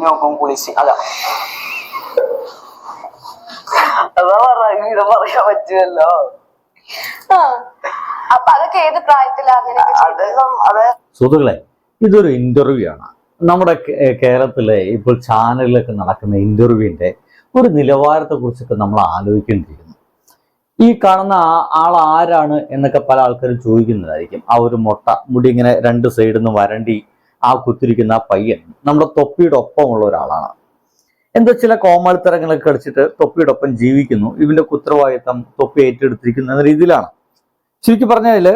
കഞ്ഞി നോക്കും കുളിച്ച്. അതാ. അതാ പറഞ്ഞ ഇത് പറയാൻ പറ്റുമല്ലോ. ആ. അപ്പൊ അതൊക്കെ ഏത് പ്രായത്തിലാ അതെ സുഹൃത്തുക്കളെ ഇതൊരു ഇന്റർവ്യൂ ആണ്. നമ്മുടെ കേരളത്തിലെ ഇപ്പോൾ ചാനലിലൊക്കെ നടക്കുന്ന ഇന്റർവ്യൂവിന്റെ ഒരു നിലവാരത്തെ കുറിച്ചൊക്കെ നമ്മൾ ആലോചിക്കേണ്ടിയിരുന്നു. ഈ കാണുന്ന ആൾ ആരാണ് എന്നൊക്കെ പല ആൾക്കാരും ചോദിക്കുന്നതായിരിക്കും. ആ ഒരു മുട്ട മുടി ഇങ്ങനെ രണ്ട് സൈഡിൽ നിന്ന് വരണ്ടി ആ കുത്തിരിക്കുന്ന ആ പയ്യൻ നമ്മുടെ തൊപ്പിയുടെ ഒപ്പമുള്ള ഒരാളാണ്. എന്തോ ചില കോമാളിത്തരങ്ങളൊക്കെ അടിച്ചിട്ട് തൊപ്പിയുടെ ഒപ്പം ജീവിക്കുന്നു. ഇവന്റെ ഉത്തരവാദിത്തം തൊപ്പി ഏറ്റെടുത്തിരിക്കുന്ന രീതിയിലാണ്. ചുരുക്കി പറഞ്ഞാൽ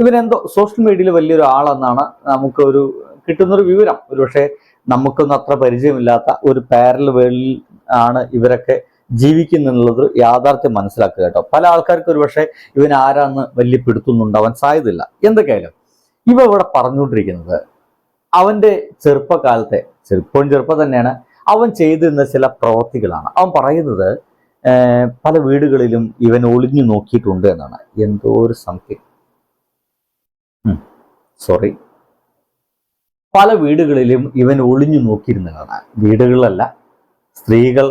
ഇവനെന്തോ സോഷ്യൽ മീഡിയയിൽ വലിയൊരു ആളെന്നാണ് നമുക്കൊരു കിട്ടുന്നൊരു വിവരം. ഒരുപക്ഷെ നമുക്കൊന്നും അത്ര പരിചയമില്ലാത്ത ഒരു പാരൽ വേൾഡിൽ ആണ് ഇവരൊക്കെ ജീവിക്കുന്നുള്ളത് യാഥാർത്ഥ്യം മനസ്സിലാക്കുക കേട്ടോ. പല ആൾക്കാർക്ക് ഒരുപക്ഷെ ഇവൻ ആരാന്ന് വലിയ പിടുത്തുന്നുണ്ടാവാൻ സാധ്യതയില്ല. എന്തൊക്കെയായാലും ഇവ ഇവിടെ പറഞ്ഞുകൊണ്ടിരിക്കുന്നത് അവന്റെ ചെറുപ്പകാലത്തെ ചെറുപ്പം ചെറുപ്പം തന്നെയാണ് അവൻ ചെയ്തിരുന്ന ചില പ്രവൃത്തികളാണ് അവൻ പറയുന്നത് പല വീടുകളിലും ഇവൻ ഒളിഞ്ഞു നോക്കിയിട്ടുണ്ട് എന്നാണ്. എന്തോ ഒരു സംതിങ് സോറി പല വീടുകളിലും ഇവൻ ഒളിഞ്ഞു നോക്കിയിരുന്നതാണ്. വീടുകളിലല്ല സ്ത്രീകൾ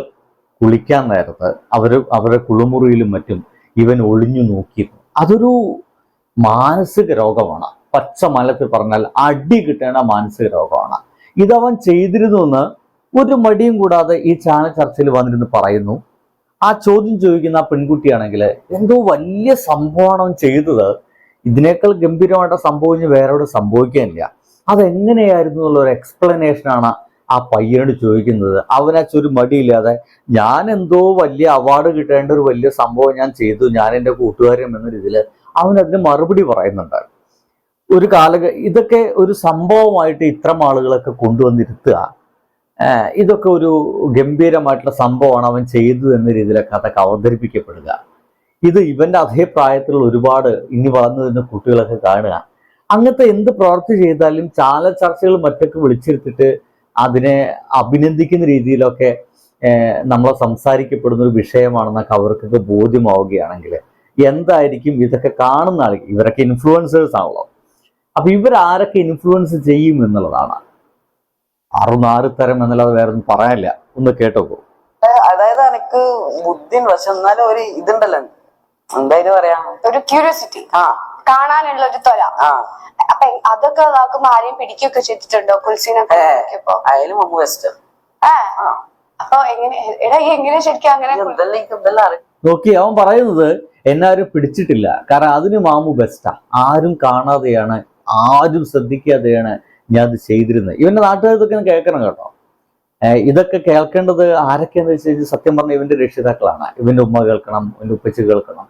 കുളിക്കാൻ നേരത്ത് അവർ അവരുടെ കുളിമുറിയിലും മറ്റും ഇവൻ ഒളിഞ്ഞു നോക്കിയിരുന്നു. അതൊരു മാനസിക രോഗമാണ്. പച്ച മലത്തിൽ പറഞ്ഞാൽ അടി കിട്ടേണ്ട മാനസിക രോഗമാണ്. ഇതവൻ ചെയ്തിരുന്നു എന്ന് ഒരു മടിയും കൂടാതെ ഈ ചാനൽ ചർച്ചയിൽ വന്നിരുന്ന് പറയുന്നു. ആ ചോദ്യം ചോദിക്കുന്ന ആ പെൺകുട്ടിയാണെങ്കിൽ എന്തോ വലിയ സംഭവമാണ് അവൻ ചെയ്തത്. ഇതിനേക്കാൾ ഗംഭീരമായിട്ട് സംഭവിച്ച് വേറെവിടെ സംഭവിക്കാനില്ല അതെങ്ങനെയായിരുന്നു എന്നുള്ള ഒരു എക്സ്പ്ലനേഷൻ ആണ് ആ പയ്യനോട് ചോദിക്കുന്നത്. അവനാ ഒരു മടിയില്ലാതെ ഞാൻ എന്തോ വലിയ അവാർഡ് കിട്ടേണ്ട ഒരു വലിയ സംഭവം ഞാൻ ചെയ്തു. ഞാൻ എന്റെ കൂട്ടുകാരൻ എന്ന രീതിയിൽ അവനതിന് മറുപടി പറയുന്നുണ്ട്. ഒരു കാലഘ ഇതൊക്കെ ഒരു സംഭവമായിട്ട് ഇത്തരം ആളുകളൊക്കെ കൊണ്ടുവന്നിരുത്തുക. ഇതൊക്കെ ഒരു ഗംഭീരമായിട്ടുള്ള സംഭവമാണ് അവൻ ചെയ്തു എന്ന രീതിയിലൊക്കെ അതൊക്കെ അവതരിപ്പിക്കപ്പെടുക. ഇത് ഇവന്റെ അതേ പ്രായത്തിലുള്ള ഒരുപാട് ഇനി വളർന്നു കുട്ടികളൊക്കെ കാണുക. അങ്ങനത്തെ എന്ത് പ്രവൃത്തി ചെയ്താലും ചാല ചർച്ചകൾ മറ്റൊക്കെ വിളിച്ചിരുത്തിട്ട് അതിനെ അഭിനന്ദിക്കുന്ന രീതിയിലൊക്കെ നമ്മളെ സംസാരിക്കപ്പെടുന്ന ഒരു വിഷയമാണെന്നൊക്കെ അവർക്കൊക്കെ ബോധ്യമാവുകയാണെങ്കിൽ എന്തായിരിക്കും ഇതൊക്കെ കാണുന്ന ആൾ ഇവരൊക്കെ ഇൻഫ്ലുവൻസേഴ്സ് ആണല്ലോ. അപ്പൊ ഇവരാരൊക്കെ ഇൻഫ്ലുവൻസ് ചെയ്യും എന്നുള്ളതാണ്. അറുനാറ് തരം എന്നുള്ളത് വേറെ ഒന്നും പറയാനില്ല. ഒന്ന് കേട്ടോക്കോ. അതായത് എനിക്ക് ബുദ്ധി പക്ഷെ എന്നാലും ഒരു ഇതുണ്ടല്ലോ. എന്തായാലും പറയാ? ഒരു ക്യൂരിയോസിറ്റി ആ. കാണാനുള്ള ഒരു തൊല ആ. അപ്പൊ അതൊക്കെ നോക്കുമ്പോ ആരെയും പിടിക്കുകയൊക്കെ ചെയ്തിട്ടുണ്ടോ? കുൽസിനൊക്കെ മുമ്പ് അപ്പൊ എങ്ങനെ എടാ എങ്ങനെ ശരിക്കും അങ്ങനെ നോക്കി അവൻ പറയുന്നത് എന്നാരും പിടിച്ചിട്ടില്ല. കാരണം അതിന് മാമു ബെസ്റ്റാ ആരും കാണാതെയാണ് ആരും ശ്രദ്ധിക്കാതെയാണ് ഞാൻ അത് ചെയ്തിരുന്നത്. ഇവന്റെ നാട്ടുകാർ ഇതൊക്കെ ഞാൻ കേൾക്കണം കേട്ടോ. ഇതൊക്കെ കേൾക്കേണ്ടത് ആരൊക്കെയെന്ന് വെച്ച് കഴിഞ്ഞാൽ സത്യം പറഞ്ഞ ഇവന്റെ രക്ഷിതാക്കളാണ്. ഇവന്റെ ഉമ്മ കേൾക്കണം ഇവന്റെ ഉപ്പച്ച് കേൾക്കണം.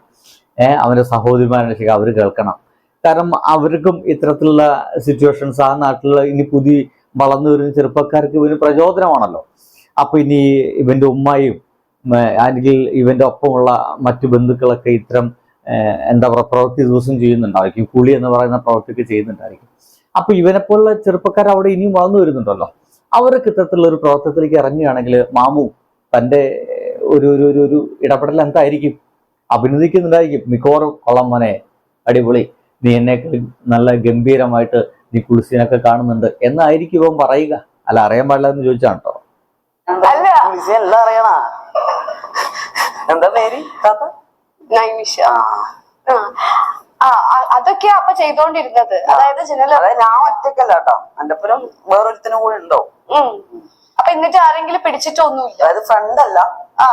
ഏഹ് അവന്റെ സഹോദരിമാരെ അവർ കേൾക്കണം. കാരണം അവർക്കും ഇത്തരത്തിലുള്ള സിറ്റുവേഷൻസ് ആ നാട്ടിലുള്ള ഇനി പുതിയ വളർന്നു വരുന്ന ചെറുപ്പക്കാർക്ക് ഇവന് പ്രചോദനമാണല്ലോ. അപ്പൊ ഇനി ഇവന്റെ ഉമ്മയും അല്ലെങ്കിൽ ഇവന്റെ ഒപ്പമുള്ള മറ്റു ബന്ധുക്കളൊക്കെ ഇത്തരം എന്താ പറയുക പ്രവൃത്തി ദിവസം ചെയ്യുന്നുണ്ടായിരിക്കും. കുളി എന്ന് പറയുന്ന പ്രവൃത്തിയൊക്കെ ചെയ്യുന്നുണ്ടായിരിക്കും. അപ്പൊ ഇവനെപ്പോലുള്ള ചെറുപ്പക്കാർ അവിടെ ഇനിയും വളർന്നു വരുന്നുണ്ടല്ലോ. അവർക്ക് ഇത്തരത്തിലുള്ള ഒരു പ്രവർത്തനത്തിലേക്ക് ഇറങ്ങുകയാണെങ്കിൽ മാമു തന്റെ ഏഹ്, ഒരു ഒരു ഒരു ഒരു ഇടപെടൽ എന്തായിരിക്കും? അഭിനന്ദിക്കുന്നുണ്ടായിരിക്കും. മിക്കവാറും കൊള്ളം മോനെ. അടിപൊളി. നീ എന്നെ നല്ല ഗംഭീരമായിട്ട് നീ കുളിസിനൊക്കെ കാണുന്നുണ്ട്. എന്നായിരിക്കും ഇവൻ പറയുക. അല്ല അറിയാൻ പാടില്ല എന്ന് ചോദിച്ചാണ് കേട്ടോ. എന്താ പേര്? താത്ത? നൈമിഷ ആ അതൊക്കെയാ അപ്പൊ ചെയ്തോണ്ടിരുന്നത്. അതായത് ജനല അതായത് ഞാൻ ഒറ്റക്കല്ല കേട്ടോ എന്റെ പുരം വേറൊരുത്തിനും കൂടെ ഉണ്ടോ? അപ്പൊ എന്നിട്ട് ആരെങ്കിലും പിടിച്ചിട്ടൊന്നുമില്ല. അതായത് ഫ്രണ്ട് അല്ല ആ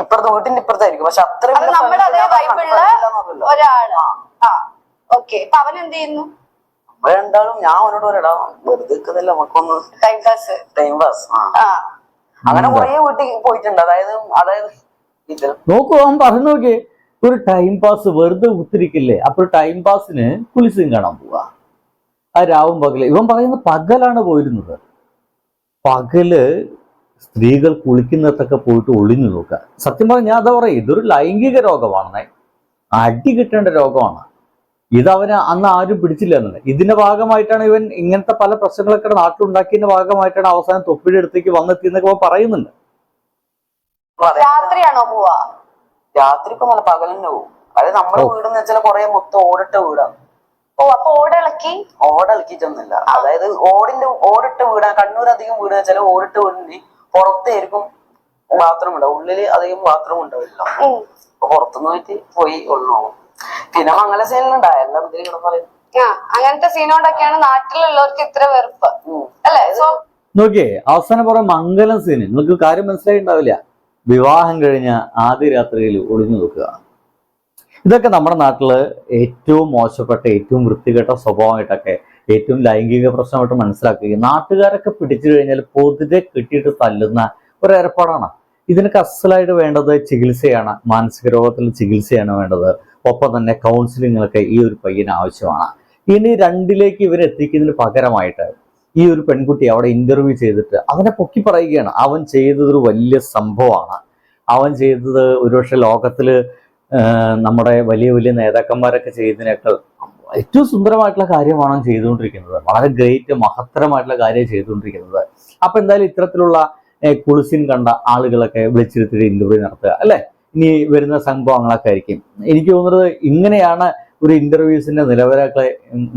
ഇപ്പുറത്ത് വീട്ടിന്റെ ഇപ്പുറത്തായിരിക്കും. പക്ഷെ അത്ര അത് നമ്മുടെ അതേ വൈബുള്ള ഒരാൾ. ആ. ഓക്കെ. അപ്പൊ അവൻ എന്ത് ചെയ്യുന്നു? രണ്ടാളും ഞാൻ അവനോട് പറയടാ വെറുതെ നിൽക്കുന്നില്ല നമുക്കൊന്ന് ടൈം പാസ് ടൈം പാസ് അങ്ങനെ കൊറേ വീട്ടിൽ പോയിട്ടുണ്ട്. അതായത് അതായത് നോക്കൂ അവൻ പറഞ്ഞു നോക്കിയേ ഒരു ടൈം പാസ് വെറുതെ കുത്തിരിക്കില്ലേ അപ്പൊ ടൈം പാസിന് കുളിസും കാണാൻ പോവാ. ആ രാവും പകൽ. ഇവൻ പറയുന്ന പകലാണ് പോയിരുന്നത്. പകൽ സ്ത്രീകൾ കുളിക്കുന്നിടത്തൊക്കെ പോയിട്ട് ഒളിഞ്ഞു നോക്കുക. സത്യം പറഞ്ഞാൽ ഞാൻ അതാ പറയാം ഇതൊരു ലൈംഗിക രോഗമാണെന്നേ. അടി കിട്ടേണ്ട രോഗമാണ്. ഇതവന് അന്ന് ആരും പിടിച്ചില്ല എന്നത് ഇതിന്റെ ഭാഗമായിട്ടാണ് ഇവൻ ഇങ്ങനത്തെ പല പ്രശ്നങ്ങളൊക്കെ നാട്ടിലുണ്ടാക്കിയതിന്റെ ഭാഗമായിട്ടാണ് അവസാനം തൊപ്പിയുടെ അടുത്തേക്ക് വന്നെത്തിയെന്നൊക്കെ പറയുന്നുണ്ട്. പറയാം. രാത്രിയാണോ പോവാ? രാത്രി ഇപ്പൊ നല്ല പകലെന്നെ പോവും. അതായത് നമ്മുടെ. വീടെന്ന് വെച്ചാൽ കൊറേ മൊത്തം ഓടിട്ട വീടാണ്. ഓ അപ്പൊ ഓടിളക്കി? ഓടിളക്കിട്ടൊന്നുമില്ല അതായത് ഓടിന്റെ ഓടിട്ട വീടാ. കണ്ണൂർ അധികം വീട് വെച്ചാൽ ഓടിട്ട വീടിന് പുറത്തായിരിക്കും ബാത്റൂം ഉണ്ടാവും ഉള്ളിൽ അധികം ബാത്റൂം ഉണ്ടാവില്ല. അപ്പൊ പുറത്തുനിന്ന് പോയിട്ട് പോയി ഉള്ളു പിന്നെ മംഗല സീനുണ്ടായ എല്ലാം ഇതിൽ പറയും. ആ അങ്ങനത്തെ സീനോടൊക്കെയാണ് നാട്ടിലുള്ളവർക്ക് ഇത്ര വെറുപ്പ്. അല്ലേ? സോ നോക്കിയേ അവസാനം കുറെ മംഗലം സീന് നിങ്ങൾക്ക് കാര്യം മനസ്സിലായിട്ടുണ്ടാവില്ല. വിവാഹം കഴിഞ്ഞ ആദ്യ രാത്രിയിൽ ഒളിഞ്ഞു നോക്കുക ഇതൊക്കെ നമ്മുടെ നാട്ടിൽ ഏറ്റവും മോശപ്പെട്ട ഏറ്റവും വൃത്തികെട്ട സ്വഭാവമായിട്ടൊക്കെ ഏറ്റവും ലൈംഗിക പ്രശ്നമായിട്ട് മനസ്സിലാക്കുകയും നാട്ടുകാരൊക്കെ പിടിച്ചു കഴിഞ്ഞാൽ പൊതുവെ കിട്ടിയിട്ട് തല്ലുന്ന ഒരു ഏർപ്പാടാണ് ഇതിനൊക്കെ അസലായിട്ട് വേണ്ടത് ചികിത്സയാണ് മാനസിക രോഗത്തിൽ ചികിത്സയാണ് വേണ്ടത്. ഒപ്പം തന്നെ കൗൺസിലിങ്ങൊക്കെ ഈ ഒരു പയ്യന് ആവശ്യമാണ്. ഇനി രണ്ടിലേക്ക് ഇവരെത്തിക്കുന്നതിന് പകരമായിട്ട് ഈ ഒരു പെൺകുട്ടി അവിടെ ഇന്റർവ്യൂ ചെയ്തിട്ട് അവനെ പൊക്കി പറയുകയാണ്. അവൻ ചെയ്തത് ഒരു വലിയ സംഭവമാണ്. അവൻ ചെയ്തത് ഒരുപക്ഷെ ലോകത്തിൽ നമ്മുടെ വലിയ വലിയ നേതാക്കന്മാരൊക്കെ ചെയ്തതിനേക്കാൾ ഏറ്റവും സുന്ദരമായിട്ടുള്ള കാര്യമാണ് ചെയ്തുകൊണ്ടിരിക്കുന്നത്. വളരെ ഗ്രേറ്റ് മഹത്തരമായിട്ടുള്ള കാര്യം ചെയ്തുകൊണ്ടിരിക്കുന്നത്. അപ്പൊ എന്തായാലും ഇത്തരത്തിലുള്ള കുളിസിൻ കണ്ട ആളുകളൊക്കെ വിളിച്ചിരുത്തിട്ട് ഇന്റർവ്യൂ നടത്തുക അല്ലെ? ഇനി വരുന്ന സംഭവങ്ങളൊക്കെ ആയിരിക്കും. എനിക്ക് തോന്നുന്നത് ഇങ്ങനെയാണ് ഒരു ഇന്റർവ്യൂസിന്റെ നിലവാരങ്ങളെ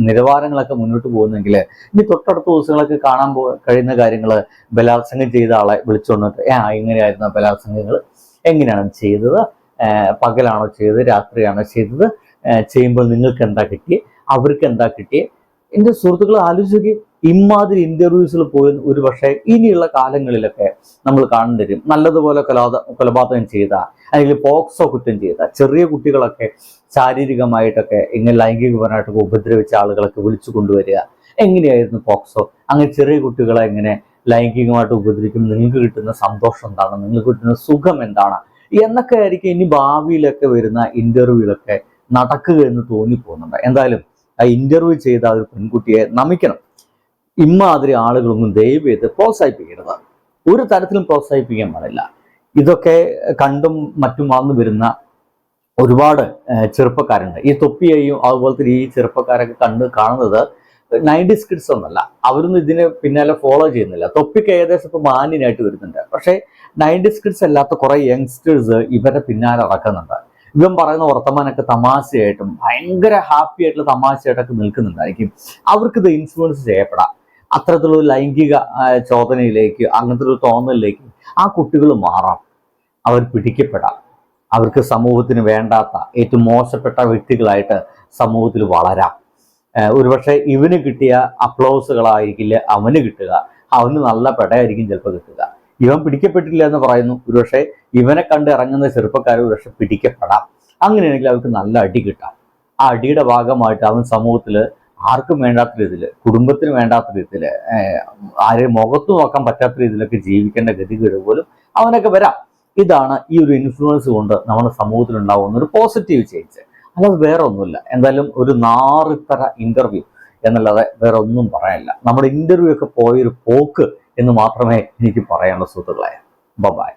നിലവാരങ്ങളൊക്കെ മുന്നോട്ട് പോകുന്നെങ്കിൽ ഇനി തൊട്ടടുത്ത ദിവസങ്ങളൊക്കെ കാണാൻ പോ കഴിയുന്ന കാര്യങ്ങൾ ബലാത്സംഗം ചെയ്ത ആളെ വിളിച്ചുകൊണ്ടിട്ട് ആ എങ്ങനെയായിരുന്നു ബലാത്സംഗങ്ങൾ എങ്ങനെയാണ് ചെയ്തത്? പകലാണോ ചെയ്തത്? രാത്രിയാണോ ചെയ്തത്? ചെയ്യുമ്പോൾ നിങ്ങൾക്ക് എന്താ കിട്ടി അവർക്ക് എന്താ കിട്ടി എന്റെ സുഹൃത്തുക്കൾ ആലോചിച്ചു ഇമാതിരി ഇന്റർവ്യൂസിൽ പോയി ഒരു പക്ഷേ ഇനിയുള്ള കാലങ്ങളിലൊക്കെ നമ്മൾ കാണേണ്ടി വരും. നല്ലതുപോലെ കൊലാത കൊലപാതകം ചെയ്ത അല്ലെങ്കിൽ പോക്സോ കുറ്റം ചെയ്ത ചെറിയ കുട്ടികളൊക്കെ ശാരീരികമായിട്ടൊക്കെ ഇങ്ങനെ ലൈംഗികപരമായിട്ടൊക്കെ ഉപദ്രവിച്ച ആളുകളൊക്കെ വിളിച്ചു കൊണ്ടുവരിക. എങ്ങനെയായിരുന്നു പോക്സോ? അങ്ങനെ ചെറിയ കുട്ടികളെ എങ്ങനെ ലൈംഗികമായിട്ട് ഉപദ്രവിക്കും? നിങ്ങൾക്ക് കിട്ടുന്ന സന്തോഷം എന്താണ്? നിങ്ങൾക്ക് കിട്ടുന്ന സുഖം എന്താണ്? എന്നൊക്കെ ആയിരിക്കും ഇനി ഭാവിയിലൊക്കെ വരുന്ന ഇന്റർവ്യൂലൊക്കെ നടക്കുക എന്ന് തോന്നിപ്പോകുന്നുണ്ട്. എന്തായാലും ആ ഇന്റർവ്യൂ ചെയ്ത ഒരു പെൺകുട്ടിയെ നമിക്കണം. ഇമ്മാതിരി ആളുകളൊന്നും ദയവ് ചെയ്ത് പ്രോത്സാഹിപ്പിക്കരുത്. ഒരു തരത്തിലും പ്രോത്സാഹിപ്പിക്കാൻ പാടില്ല. ഇതൊക്കെ കണ്ടും മറ്റും വളർന്നു വരുന്ന ഒരുപാട് ചെറുപ്പക്കാരുണ്ട്. ഈ തൊപ്പിയെയും അതുപോലെ തന്നെ ഈ ചെറുപ്പക്കാരൊക്കെ കണ്ട് കാണുന്നത് നയന്റി കിഡ്സ് ഒന്നല്ല. അവരൊന്നും ഇതിനെ പിന്നാലെ ഫോളോ ചെയ്യുന്നില്ല. തൊപ്പിക്ക് ഏകദേശം ഇപ്പൊ മാന്യനായിട്ട് വരുന്നുണ്ട്. പക്ഷേ നയന്റി കിഡ്സ് അല്ലാത്ത കുറെ യങ്സ്റ്റേഴ്സ് ഇവരെ പിന്നാലെ നടക്കുന്നുണ്ട്. ഇവൻ പറയുന്ന വർത്തമാനമൊക്കെ തമാശയായിട്ടും ഭയങ്കര ഹാപ്പി ആയിട്ടുള്ള തമാശയായിട്ടൊക്കെ നിൽക്കുന്നുണ്ടായിരിക്കും. അവർക്ക് ഇത് ഇൻഫ്ലുവൻസ് ചെയ്യപ്പെടാം. അത്തരത്തിലുള്ള ലൈംഗിക ചോദനയിലേക്ക് അങ്ങനത്തെ ഒരു തോന്നലിലേക്ക് ആ കുട്ടികൾ മാറാം. അവർ പിടിക്കപ്പെടാം. അവർക്ക് സമൂഹത്തിന് വേണ്ടാത്ത ഏറ്റവും മോശപ്പെട്ട വ്യക്തികളായിട്ട് സമൂഹത്തിൽ വളരാം. ഒരുപക്ഷെ ഇവന് കിട്ടിയ അപ്ലോസുകളായിരിക്കില്ല അവന് കിട്ടുക. അവന് നല്ല പെടയായിരിക്കും ചിലപ്പോൾ കിട്ടുക. ഇവൻ പിടിക്കപ്പെട്ടില്ല എന്ന് പറയുന്നു. ഒരുപക്ഷെ ഇവനെ കണ്ട് ഇറങ്ങുന്ന ചെറുപ്പക്കാർ ഒരുപക്ഷെ പിടിക്കപ്പെടാം. അങ്ങനെയാണെങ്കിൽ അവർക്ക് നല്ല അടി കിട്ടാം. ആ അടിയുടെ ഭാഗമായിട്ട് അവൻ സമൂഹത്തിൽ ആർക്കും വേണ്ടാത്ത രീതിയിൽ കുടുംബത്തിന് വേണ്ടാത്ത രീതിയിൽ ആരെയും മുഖത്ത് നോക്കാൻ പറ്റാത്ത രീതിയിലൊക്കെ ജീവിക്കേണ്ട ഗതികേട് പോലും അവനൊക്കെ വരാം. ഇതാണ് ഈ ഒരു ഇൻഫ്ലുവൻസ് കൊണ്ട് നമ്മുടെ സമൂഹത്തിൽ ഉണ്ടാകുന്ന ഒരു പോസിറ്റീവ് ചേഞ്ച് അല്ലാതെ വേറെ ഒന്നുമില്ല എന്തായാലും ഒരു നാറിത്തര ഇന്റർവ്യൂ എന്നല്ലാതെ വേറെ ഒന്നും പറയാനില്ല. നമ്മുടെ ഇന്റർവ്യൂ ഒക്കെ പോയൊരു പോക്ക് എന്ന് മാത്രമേ എനിക്ക് പറയാനുള്ള സുഹൃത്തുക്കളായ. ബബായ്